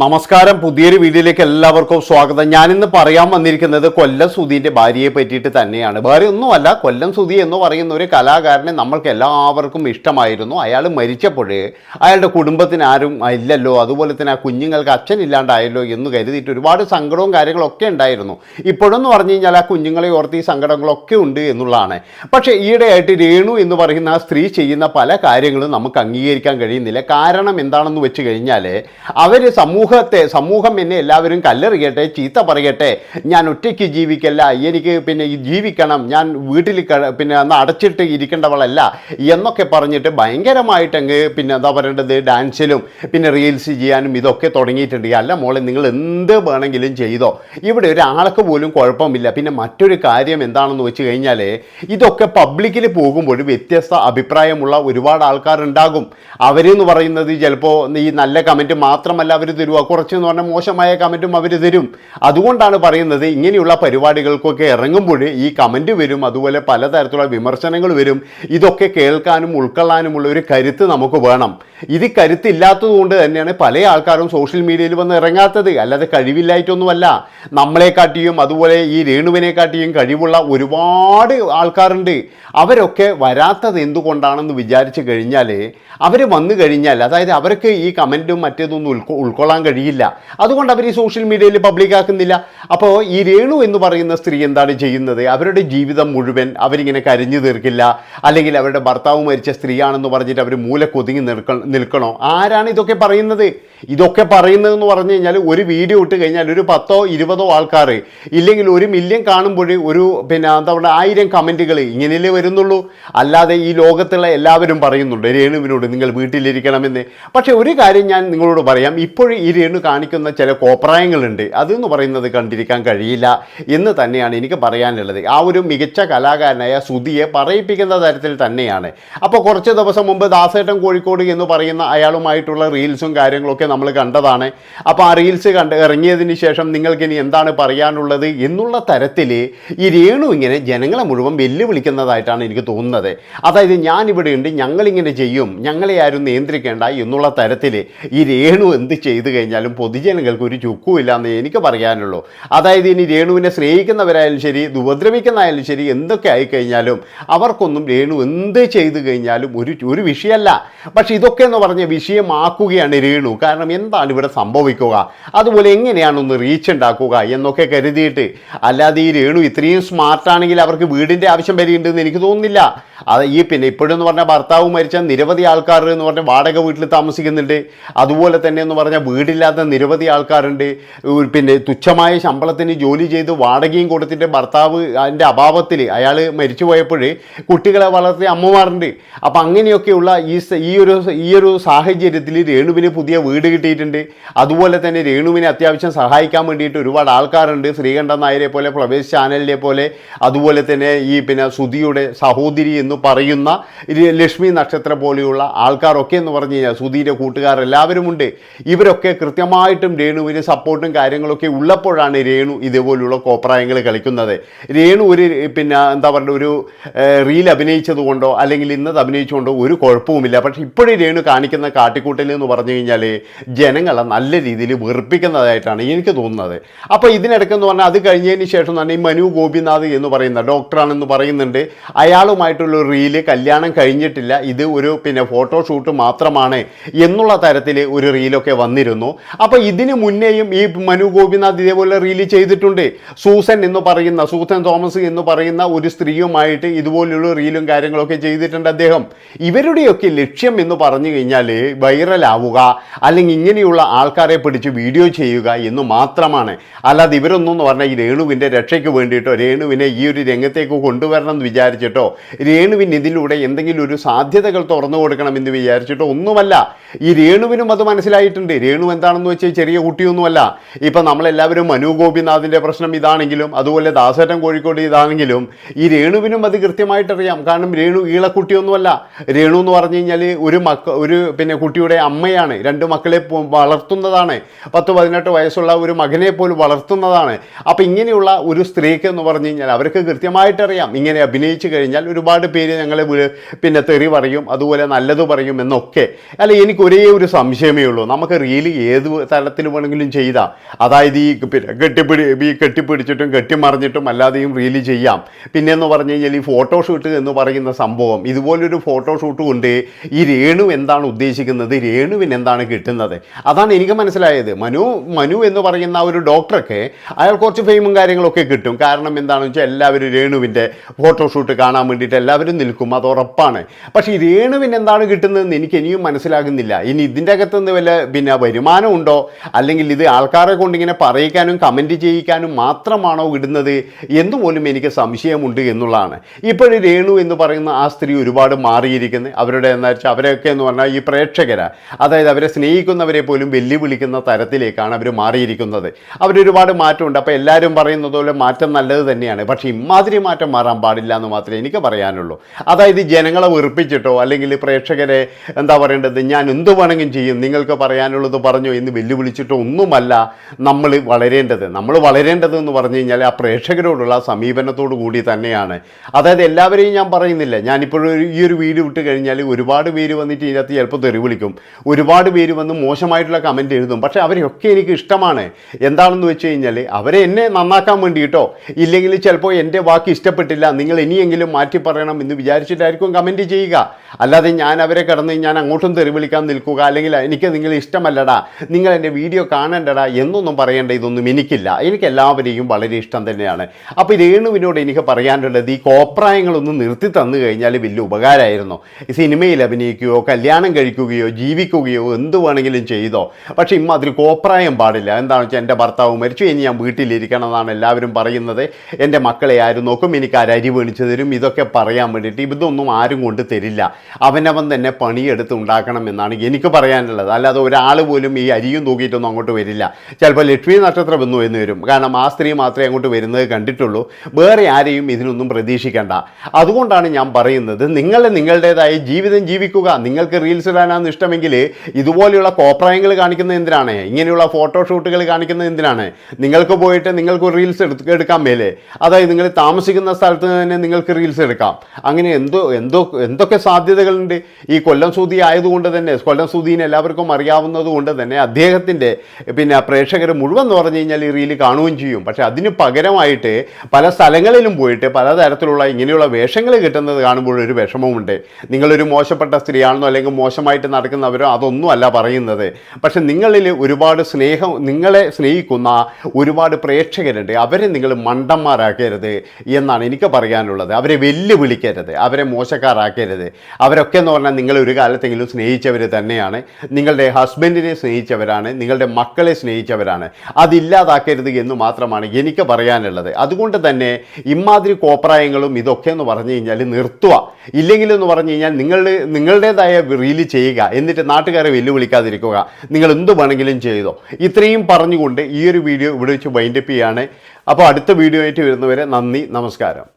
നമസ്കാരം. പുതിയൊരു വീഡിയോയിലേക്ക് എല്ലാവർക്കും സ്വാഗതം. ഞാനിന്ന് പറയാൻ വന്നിരിക്കുന്നത് കൊല്ലം സുധീന്റെ ഭാര്യയെ പറ്റിയിട്ട് തന്നെയാണ്. വേറെ ഒന്നുമല്ല കൊല്ലം സുധി എന്ന് പറയുന്ന ഒരു കലാകാരനെ നമ്മൾക്ക് എല്ലാവർക്കും ഇഷ്ടമായിരുന്നു. അയാൾ മരിച്ചപ്പോഴേ അയാളുടെ കുടുംബത്തിന് ആരും ഇല്ലല്ലോ. അതുപോലെ തന്നെ ആ കുഞ്ഞുങ്ങൾക്ക് അച്ഛൻ ഇല്ലാണ്ടായല്ലോ എന്ന് കരുതിയിട്ട് ഒരുപാട് സങ്കടവും കാര്യങ്ങളൊക്കെ ഉണ്ടായിരുന്നു. ഇപ്പോഴെന്ന് പറഞ്ഞു കഴിഞ്ഞാൽ ആ കുഞ്ഞുങ്ങളെ ഓർത്ത് ഈ സങ്കടങ്ങളൊക്കെ ഉണ്ട് എന്നുള്ളതാണ്. പക്ഷേ ഈയിടെയായിട്ട് രേണു എന്ന് പറയുന്ന ആ സ്ത്രീ ചെയ്യുന്ന പല കാര്യങ്ങളും നമുക്ക് അംഗീകരിക്കാൻ കഴിയുന്നില്ല. കാരണം എന്താണെന്ന് വെച്ച് കഴിഞ്ഞാൽ അവർ സമൂഹത്തെ സമൂഹം എന്നെ എല്ലാവരും കല്ലെറിയട്ടെ ചീത്ത പറയട്ടെ ഞാൻ ഒറ്റയ്ക്ക് ജീവിക്കല്ല എനിക്ക് പിന്നെ ജീവിക്കണം ഞാൻ വീട്ടിൽ പിന്നെ അന്ന് അടച്ചിട്ട് ഇരിക്കേണ്ടവളല്ല എന്നൊക്കെ പറഞ്ഞിട്ട് ഭയങ്കരമായിട്ടങ്ങ് പിന്നെ എന്താ പറയേണ്ടത് ഡാൻസിലും പിന്നെ റീൽസ് ചെയ്യാനും ഇതൊക്കെ തുടങ്ങിയിട്ടുണ്ട്. അല്ല മോളെ നിങ്ങൾ എന്ത് വേണമെങ്കിലും ചെയ്തോ. ഇവിടെ ഒരാൾക്ക് പോലും കുഴപ്പമില്ല. പിന്നെ മറ്റൊരു കാര്യം എന്താണെന്ന് വെച്ച് കഴിഞ്ഞാൽ ഇതൊക്കെ പബ്ലിക്കിൽ പോകുമ്പോൾ വ്യത്യസ്ത അഭിപ്രായമുള്ള ഒരുപാട് ആൾക്കാരുണ്ടാകും. അവരെന്ന് പറയുന്നത് ചിലപ്പോൾ ഈ നല്ല കമന്റ് മാത്രമല്ല അവർ തരുക കുറച്ച് എന്ന് പറഞ്ഞാൽ മോശമായ കമന്റും അവർ തരും. അതുകൊണ്ടാണ് പറയുന്നത് ഇങ്ങനെയുള്ള പരിപാടികൾക്കൊക്കെ ഇറങ്ങുമ്പോൾ ഈ കമന്റ് വരും അതുപോലെ പലതരത്തിലുള്ള വിമർശനങ്ങൾ വരും. ഇതൊക്കെ കേൾക്കാനും ഉൾക്കൊള്ളാനുമുള്ള ഒരു കരുത്ത് നമുക്ക് വേണം. ഇത് കരുത്തില്ലാത്തത് കൊണ്ട് തന്നെയാണ് പല ആൾക്കാരും സോഷ്യൽ മീഡിയയിൽ വന്ന് ഇറങ്ങാത്തത്. അല്ലാതെ കഴിവില്ലായിട്ടൊന്നുമല്ല. നമ്മളെക്കാട്ടിയും അതുപോലെ ഈ രേണുവിനെക്കാട്ടിയും കഴിവുള്ള ഒരുപാട് ആൾക്കാരുണ്ട്. അവരൊക്കെ വരാത്തത് എന്തുകൊണ്ടാണെന്ന് വിചാരിച്ചു കഴിഞ്ഞാൽ അവർ വന്നു കഴിഞ്ഞാൽ അതായത് അവർക്ക് ഈ കമന്റും മറ്റേതൊന്നും ഉൾക്കൊ ഉൾക്കൊള്ളാൻ കഴിയില്ല. അതുകൊണ്ട് അവർ ഈ സോഷ്യൽ മീഡിയയിൽ പബ്ലിക്കാക്കുന്നില്ല അപ്പോൾ ഈ രേണു എന്ന് പറയുന്ന സ്ത്രീ എന്താണ് ചെയ്യുന്നത്? അവരുടെ ജീവിതം മുഴുവൻ അവരിങ്ങനെ കരിഞ്ഞു തീർക്കില്ല. അല്ലെങ്കിൽ അവരുടെ ഭർത്താവ് മരിച്ച സ്ത്രീയാണെന്ന് പറഞ്ഞിട്ട് അവർ മൂല കൊതുങ്ങി നിൽക്ക നിൽക്കണോ? ആരാണ് ഇതൊക്കെ പറയുന്നത്? ഇതൊക്കെ പറയുന്നതെന്ന് പറഞ്ഞു കഴിഞ്ഞാൽ ഒരു വീഡിയോ ഇട്ട് കഴിഞ്ഞാൽ ഒരു പത്തോ ഇരുപതോ ആൾക്കാർ. ഇല്ലെങ്കിൽ ഒരു മില്യൺ കാണുമ്പോൾ ഒരു പിന്നെ എന്താ പറയുക ആയിരം കമന്റുകൾ ഇങ്ങനെയല്ലേ വരുന്നുള്ളൂ. അല്ലാതെ ഈ ലോകത്തുള്ള എല്ലാവരും പറയുന്നുണ്ട് രേണുവിനോട് നിങ്ങൾ വീട്ടിലിരിക്കണമെന്ന്. പക്ഷേ ഒരു കാര്യം ഞാൻ നിങ്ങളോട് പറയാം. ഇപ്പോഴും ഈ രേണു കാണിക്കുന്ന ചില കോപ്രായങ്ങളുണ്ട്. അതെന്ന് പറയുന്നത് കണ്ടിരിക്കാൻ കഴിയില്ല എന്ന് തന്നെയാണ് എനിക്ക് പറയാനുള്ളത്. ആ ഒരു മികച്ച കലാകാരനായ സുധിയെ പറയിപ്പിക്കുന്ന തരത്തിൽ തന്നെയാണ്. അപ്പോൾ കുറച്ച് ദിവസം മുമ്പ് ദാസേട്ടൻ കോഴിക്കോട് എന്ന് പറയുന്ന അയാളുമായിട്ടുള്ള റീൽസും കാര്യങ്ങളൊക്കെ നമ്മൾ കണ്ടതാണ്. അപ്പോൾ ആ റീൽസ് കണ്ട് ഇറങ്ങിയതിന് ശേഷം നിങ്ങൾക്ക് ഇനി എന്താണ് പറയാനുള്ളത് എന്നുള്ള തരത്തിൽ ഈ രേണു ഇങ്ങനെ ജനങ്ങളെ മുഴുവൻ വെല്ലുവിളിക്കുന്നതായിട്ടാണ് എനിക്ക് തോന്നുന്നത്. അതായത് ഞാനിവിടെ ഉണ്ട് ഞങ്ങളിങ്ങനെ ചെയ്യും ഞങ്ങളെ ആരും നിയന്ത്രിക്കേണ്ട എന്നുള്ള തരത്തിൽ ഈ രേണു എന്ത് ചെയ്തു കഴിഞ്ഞാലും പൊതുജനങ്ങൾക്ക് ഒരു ചുക്കുമില്ല എന്ന് എനിക്ക് പറയാനുള്ളൂ. അതായത് ഇനി രേണുവിനെ സ്നേഹിക്കുന്നവരായാലും ശരി ഉപദ്രവിക്കുന്നതായാലും ശരി എന്തൊക്കെ ആയിക്കഴിഞ്ഞാലും അവർക്കൊന്നും രേണു എന്ത് ചെയ്തു കഴിഞ്ഞാലും ഒരു ഒരു വിഷയമല്ല. പക്ഷെ ഇതൊക്കെ എന്ന് പറഞ്ഞ വിഷയമാക്കുകയാണ് രേണു. കാരണം എന്താണ് ഇവിടെ സംഭവിക്കുക? അതുപോലെ എങ്ങനെയാണ് ഒന്ന് റീച്ച് ഉണ്ടാക്കുക എന്നൊക്കെ കരുതിയിട്ട്. അല്ലാതെ ഈ രേണു ഇത്രയും സ്മാർട്ടാണെങ്കിൽ അവർക്ക് വീടിന്റെ ആവശ്യം വരികയുണ്ടെന്ന് എനിക്ക് തോന്നുന്നില്ല. അത് ഈ പിന്നെ ഇപ്പോഴെന്ന് പറഞ്ഞാൽ ഭർത്താവ് മരിച്ച നിരവധി ആൾക്കാർ എന്ന് പറഞ്ഞാൽ വാടക വീട്ടിൽ താമസിക്കുന്നുണ്ട്. അതുപോലെ തന്നെ എന്ന് പറഞ്ഞാൽ വീടില്ലാത്ത നിരവധി ആൾക്കാരുണ്ട്. പിന്നെ തുച്ഛമായ ശമ്പളത്തിന് ജോലി ചെയ്ത് വാടകയും കൊടുത്തിട്ട് ഭർത്താവ് അതിന്റെ അഭാവത്തിൽ അയാൾ മരിച്ചു പോയപ്പോൾ കുട്ടികളെ വളർത്തിയ അമ്മമാരുണ്ട്. അപ്പം അങ്ങനെയൊക്കെയുള്ള ഈ ഈ ഒരു ഈ ഒരു സാഹചര്യത്തിൽ രേണുവിന് പുതിയ വീട് കിട്ടിയിട്ടുണ്ട്. അതുപോലെ തന്നെ രേണുവിനെ അത്യാവശ്യം സഹായിക്കാൻ വേണ്ടിയിട്ട് ഒരുപാട് ആൾക്കാരുണ്ട്. ശ്രീകണ്ഠൻ നായരെ പോലെ പ്രവേശ് ചാനലിനെ പോലെ അതുപോലെ തന്നെ ഈ പിന്നെ സുധിയുടെ സഹോദരി എന്ന് പറയുന്ന ലക്ഷ്മി നക്ഷത്രം പോലെയുള്ള ആൾക്കാരൊക്കെ എന്ന് പറഞ്ഞു കഴിഞ്ഞാൽ സുധീന്റെ കൂട്ടുകാർ എല്ലാവരും ഉണ്ട് ഇവരൊക്കെ കൃത്യമായിട്ടും രേണുവിന് സപ്പോർട്ടും കാര്യങ്ങളൊക്കെ ഉള്ളപ്പോഴാണ് രേണു ഇതേപോലുള്ള കോപ്രായങ്ങൾ കളിക്കുന്നത്. രേണു ഒരു പിന്നെ എന്താ പറയുക ഒരു റീൽ അഭിനയിച്ചതുകൊണ്ടോ അല്ലെങ്കിൽ ഇന്നത് അഭിനയിച്ചുകൊണ്ടോ ഒരു കുഴപ്പവുമില്ല. പക്ഷേ ഇപ്പോഴും രേണു കാണിക്കുന്ന കാട്ടിക്കൂട്ടൽ എന്ന് പറഞ്ഞു കഴിഞ്ഞാൽ ജനങ്ങളെ നല്ല രീതിയിൽ വെറുപ്പിക്കുന്നതായിട്ടാണ് എനിക്ക് തോന്നുന്നത്. അപ്പോൾ ഇതിനിടയ്ക്കെന്ന് പറഞ്ഞാൽ അത് കഴിഞ്ഞതിന് ശേഷം തന്നെ ഈ മനു ഗോപിനാഥ് എന്ന് പറയുന്ന ഡോക്ടറാണെന്ന് പറയുന്നുണ്ട്. അയാളുമായിട്ടുള്ള റീൽ കല്യാണം കഴിഞ്ഞിട്ടില്ല. ഇത് ഒരു പിന്നെ ഫോട്ടോഷൂട്ട് മാത്രമാണ് എന്നുള്ള തരത്തിൽ ഒരു റീലൊക്കെ വന്നിരുന്നു. അപ്പോൾ ഇതിന് മുന്നേയും ഈ മനു ഗോപിനാഥ് ഇതേപോലെ റീലി ചെയ്തിട്ടുണ്ട്. സൂസൻ എന്ന് പറയുന്ന സൂസൻ തോമസ് എന്ന് പറയുന്ന ഒരു സ്ത്രീയുമായിട്ട് ഇതുപോലുള്ള റീലും കാര്യങ്ങളൊക്കെ ചെയ്തിട്ടുണ്ട് അദ്ദേഹം. ഇവരുടെയൊക്കെ ലക്ഷ്യം എന്ന് പറഞ്ഞു കഴിഞ്ഞാൽ വൈറലാവുക അല്ലെങ്കിൽ ഇങ്ങനെയുള്ള ആൾക്കാരെ പിടിച്ച് വീഡിയോ ചെയ്യുക എന്ന് മാത്രമാണ്. അല്ലാതെ ഇവരൊന്നും എന്ന് പറഞ്ഞാൽ ഈ രേണുവിന്റെ രക്ഷയ്ക്ക് വേണ്ടിയിട്ടോ രേണുവിനെ ഈ ഒരു രംഗത്തേക്ക് കൊണ്ടുവരണം എന്ന് വിചാരിച്ചിട്ടോ രേണുവിന് ഇതിലൂടെ എന്തെങ്കിലും ഒരു സാധ്യതകൾ തുറന്നു കൊടുക്കണം എന്ന് വിചാരിച്ചിട്ടോ ഒന്നുമല്ല. ഈ രേണുവിനും അത് മനസ്സിലായിട്ടുണ്ട്. രേണു എന്താണെന്ന് വെച്ചാൽ ചെറിയ കുട്ടിയൊന്നുമല്ല. ഇപ്പം നമ്മളെല്ലാവരും മനു ഗോപിനാഥിന്റെ പ്രശ്നം ഇതാണെങ്കിലും അതുപോലെ ദാസേട്ടൻ കോഴിക്കോട് ഇതാണെങ്കിലും ഈ രേണുവിനും അത് കൃത്യമായിട്ടറിയാം. കാരണം രേണു ഈളക്കുട്ടിയൊന്നുമല്ല. രേണു എന്ന് പറഞ്ഞു കഴിഞ്ഞാൽ ഒരു മക്ക ഒരു പിന്നെ കുട്ടിയുടെ അമ്മയാണ്. രണ്ട് മക്കളെ വളർത്തുന്നതാണ്. പത്ത് പതിനെട്ട് വയസ്സുള്ള ഒരു മകനെ പോലും വളർത്തുന്നതാണ്. അപ്പോൾ ഇങ്ങനെയുള്ള ഒരു സ്ത്രീക്ക് എന്ന് പറഞ്ഞു കഴിഞ്ഞാൽ അവർക്ക് കൃത്യമായിട്ടറിയാം. ഇങ്ങനെ അഭിനയിച്ചു കഴിഞ്ഞാൽ ഒരുപാട് പേര് ഞങ്ങളെ പിന്നെ തെറി പറയും അതുപോലെ നല്ലത് പറയും എന്നൊക്കെ. അല്ല എനിക്ക് ഒരേ ഒരു സംശയമേ ഉള്ളൂ. നമുക്ക് റിയലി ഏത് തലത്തിൽ വേണമെങ്കിലും ചെയ്താം. അതായത് ഈ പിന്നെ കെട്ടിപ്പിടി ഈ കെട്ടിപ്പിടിച്ചിട്ടും കെട്ടിമറിഞ്ഞിട്ടും അല്ലാതെയും റീൽ ചെയ്യാം. പിന്നെയെന്ന് പറഞ്ഞു കഴിഞ്ഞാൽ ഈ ഫോട്ടോഷൂട്ട് എന്ന് പറയുന്ന സംഭവം ഇതുപോലൊരു ഫോട്ടോഷൂട്ട് കൊണ്ട് ഈ രേണു എന്താണ് ഉദ്ദേശിക്കുന്നത്? രേണുവിന് എന്താണ് കിട്ടുന്നത്? അതാണ് എനിക്ക് മനസ്സിലായത്. മനു മനു എന്ന് പറയുന്ന ഒരു ഡോക്ടറൊക്കെ അയാൾ കുറച്ച് ഫെയിമും കാര്യങ്ങളൊക്കെ കിട്ടും. കാരണം എന്താണെന്ന് വെച്ചാൽ എല്ലാവരും രേണുവിന്റെ ഫോട്ടോഷൂട്ട് കാണാൻ വേണ്ടിയിട്ട് എല്ലാവരും നിൽക്കും. അത് ഉറപ്പാണ്. പക്ഷേ ഈ രേണുവിന് എന്താണ് കിട്ടുന്നതെന്ന് എനിക്ക് ഇനിയും മനസ്സിലാകുന്നില്ല. ഇനി ഇതിന്റെ അകത്ത് നിന്ന് വല്ല പിന്നെ വരുമാനം ഉണ്ടോ? അല്ലെങ്കിൽ ഇത് ആൾക്കാരെ കൊണ്ട് ഇങ്ങനെ പറയിക്കാനും കമന്റ് ചെയ്യിക്കാനും മാത്രമാണോ ഇടുന്നത്? എന്ന് പോലും എനിക്ക് സംശയമുണ്ട് എന്നുള്ളതാണ്. ഇപ്പോഴും രേണു എന്ന് പറയുന്ന ആ സ്ത്രീ ഒരുപാട് മാറിയിരിക്കുന്നത് അവരുടെ എന്താ വെച്ചാൽ അവരൊക്കെ എന്ന് പറഞ്ഞാൽ ഈ പ്രേക്ഷകരാണ് അതായത് അവരെ സ്നേഹിക്കുന്നവരെ പോലും വെല്ലുവിളിക്കുന്ന തരത്തിലേക്കാണ് അവർ മാറിയിരിക്കുന്നത്. അവരൊരുപാട് മാറ്റമുണ്ട്. അപ്പോൾ എല്ലാവരും പറയുന്നത് പോലെ മാറ്റം നല്ലത് തന്നെയാണ്. പക്ഷേ ഇമാതിരി മാറ്റം മാറാൻ പാടില്ല എന്ന് മാത്രമേ എനിക്ക് പറയാനുള്ളൂ. അതായത് ജനങ്ങളെ വെറുപ്പിച്ചിട്ടോ അല്ലെങ്കിൽ പ്രേക്ഷകരെ എന്താ പറയേണ്ടത് ഞാൻ എന്ത് വേണമെങ്കിലും ചെയ്യും. നിങ്ങൾക്ക് പറയാനുള്ളത് പറഞ്ഞു എന്ന് വെല്ലുവിളിച്ചിട്ട് ഒന്നുമല്ല നമ്മൾ വളരേണ്ടത്. നമ്മൾ വളരേണ്ടത് എന്ന് പറഞ്ഞു കഴിഞ്ഞാൽ ആ പ്രേക്ഷകരോടുള്ള സമീപനത്തോടു കൂടി തന്നെയാണ്. അതായത് എല്ലാവരെയും ഞാൻ പറയുന്നില്ല. ഞാനിപ്പോഴും ഈ ഒരു വീഡിയോ ഇട്ട് കഴിഞ്ഞാൽ ഒരുപാട് പേര് വന്നിട്ട് ഇതിനകത്ത് ചിലപ്പോൾ തെറി വിളിക്കും. ഒരുപാട് പേര് വന്ന് മോശമായിട്ടുള്ള കമന്റ് എഴുതും. പക്ഷേ അവരെയൊക്കെ എനിക്ക് ഇഷ്ടമാണ്. എന്താണെന്ന് വെച്ച് കഴിഞ്ഞാൽ അവരെ എന്നെ നന്നാക്കാൻ വേണ്ടിയിട്ടോ ഇല്ലെങ്കിൽ ചിലപ്പോൾ എന്റെ വാക്ക് ഇഷ്ടപ്പെട്ടില്ല നിങ്ങൾ ഇനിയെങ്കിലും മാറ്റി പറയണം എന്ന് വിചാരിച്ചിട്ടായിരിക്കും കമന്റ് ചെയ്യുക. അല്ലാതെ ഞാൻ അവരെ കിടന്ന് ഞാൻ അങ്ങോട്ടും തെറി വിളിക്കാൻ നിൽക്കുക അല്ലെങ്കിൽ എനിക്ക് നിങ്ങൾ ഇഷ്ടമല്ലടാ നിങ്ങൾ എന്റെ വീഡിയോ കാണണ്ടടാ എന്നൊന്നും പറയേണ്ട ഇതൊന്നും എനിക്കില്ല. എനിക്ക് എല്ലാവരെയും വളരെ ഇഷ്ടം തന്നെയാണ്. അപ്പോൾ രേണുവിനോട് എനിക്ക് പറയാനുള്ളത് ഈ കോപ്രായങ്ങളൊന്നും നിർത്തി തന്നു കഴിഞ്ഞാൽ വലിയ ഉപകാരമായിരുന്നു. സിനിമയിൽ അഭിനയിക്കുകയോ കല്യാണം കഴിക്കുകയോ ജീവിക്കുകയോ എന്ത് വേണമെങ്കിലും ചെയ്തോ. പക്ഷേ അതിൽ കോപ്രായം പാടില്ല. എന്താണെന്ന് വെച്ചാൽ എന്റെ ഭർത്താവ് മരിച്ചു ഇനി ഞാൻ വീട്ടിലിരിക്കണം എന്നാണ് എല്ലാവരും പറയുന്നത്. എന്റെ മക്കളെ ആരും നോക്കും എനിക്ക് ആരരി മേടിച്ചു തരും ഇതൊക്കെ പറയാൻ വേണ്ടിയിട്ട് ഇതൊന്നും ആരും കൊണ്ട് തരില്ല. അവനവൻ തന്നെ പണിയെടുത്ത് ഉണ്ടാക്കണം എന്നാണ് എനിക്ക് പറയാനുള്ളത്. അല്ലാതെ ഒരാൾ പോലും ഈ അരിയും തൂക്കിയിട്ടൊന്നും അങ്ങോട്ട് വരില്ല. ചിലപ്പോൾ ലക്ഷ്മി നക്ഷത്രം വന്നു എന്ന് വരും. കാരണം ആ സ്ത്രീ മാത്രമേ അങ്ങോട്ട് വരുന്നത് കണ്ടിട്ടുള്ളൂ. വേറെ ആരെയും ഇതിനൊന്നും പ്രതീക്ഷിക്കേണ്ട. അതുകൊണ്ടാണ് ഞാൻ പറയുന്നത് നിങ്ങൾ നിങ്ങളുടേതായ ജീവിതം ജീവിക്കുക. നിങ്ങൾക്ക് റീൽസ് ഇടാനാണ് ഇഷ്ടമെങ്കിൽ ഇതുപോലെയുള്ള കോപ്രായങ്ങൾ കാണിക്കുന്നത് എന്തിനാണ്? ഇങ്ങനെയുള്ള ഫോട്ടോഷൂട്ടുകൾ കാണിക്കുന്നത് എന്തിനാണ്? നിങ്ങൾക്ക് പോയിട്ട് നിങ്ങൾക്ക് റീൽസ് എടുക്കാൻ മേലെ. അതായത് നിങ്ങൾ താമസിക്കുന്ന സ്ഥലത്ത് തന്നെ നിങ്ങൾക്ക് റീൽസ് എടുക്കാം. അങ്ങനെ എന്തോ എന്തോ എന്തൊക്കെ സാധ്യതകളുണ്ട്? ഈ കൊല്ലം സൂതി ആയതുകൊണ്ട് തന്നെ കൊല്ലം സുദീൻ എല്ലാവർക്കും അറിയാവുന്നത് കൊണ്ട് തന്നെ അദ്ദേഹത്തിന്റെ പിന്നെ പ്രേക്ഷകർ മുഴുവൻ എന്ന് പറഞ്ഞു കഴിഞ്ഞാൽ ഈ റീൽ കാണുകയും ചെയ്യും. പക്ഷേ അതിന് പകരമായിട്ട് പല സ്ഥലങ്ങളിലും പോയിട്ട് പലതരത്തിലുള്ള ഇങ്ങനെയുള്ള വേഷങ്ങൾ കിട്ടുന്നത് കാണുമ്പോൾ ഒരു വിഷമമുണ്ട്. നിങ്ങളൊരു മോശപ്പെട്ട സ്ത്രീയാണെന്നോ അല്ലെങ്കിൽ മോശമായിട്ട് നടക്കുന്നവരോ അതൊന്നുമല്ല പറയുന്നത്. പക്ഷെ നിങ്ങളിൽ ഒരുപാട് സ്നേഹം നിങ്ങളെ സ്നേഹിക്കുന്ന ഒരുപാട് പ്രേക്ഷകരുണ്ട്. അവരെ നിങ്ങൾ മണ്ടന്മാരാക്കരുത് എന്നാണ് എനിക്ക് പറയാനുള്ളത്. അവരെ വെല്ലുവിളിക്കരുത്. അവരെ മോശക്കാരാക്കരുത്. അവരൊക്കെ എന്ന് പറഞ്ഞാൽ നിങ്ങൾ ഒരു കാലത്തെങ്കിലും സ്നേഹിച്ചവർ തന്നെയാണ്. നിങ്ങളുടെ ഹസ്ബൻഡിനെ സ്നേഹിച്ചവരാണ് നിങ്ങളുടെ മക്കളെ സ്നേഹിച്ചവരാണ്. അതില്ലാതാക്കരുത് എന്ന് മാത്രമാണ് എനിക്ക് പറയാനുള്ളത്. അതുകൊണ്ട് തന്നെ ഇമാതിരി കോപ്രായങ്ങളും ഇതൊക്കെ എന്ന് പറഞ്ഞു കഴിഞ്ഞാൽ നിർത്തുക. ഇല്ലെങ്കിലെന്ന് പറഞ്ഞു കഴിഞ്ഞാൽ നിങ്ങളുടെ നിങ്ങളുടേതായ റീൽ ചെയ്യുക. എന്നിട്ട് നാട്ടുകാരെ വെല്ലുവിളിക്കാതിരിക്കുക. നിങ്ങൾ എന്ത് വേണമെങ്കിലും ചെയ്തോ. ഇത്രയും പറഞ്ഞുകൊണ്ട് ഈ ഒരു വീഡിയോ ഇവിടെ വെച്ച് വൈൻഡപ്പ് ചെയ്യാണ്. അപ്പോൾ അടുത്ത വീഡിയോ ആയിട്ട് വരുന്നവരെ നന്ദി നമസ്കാരം.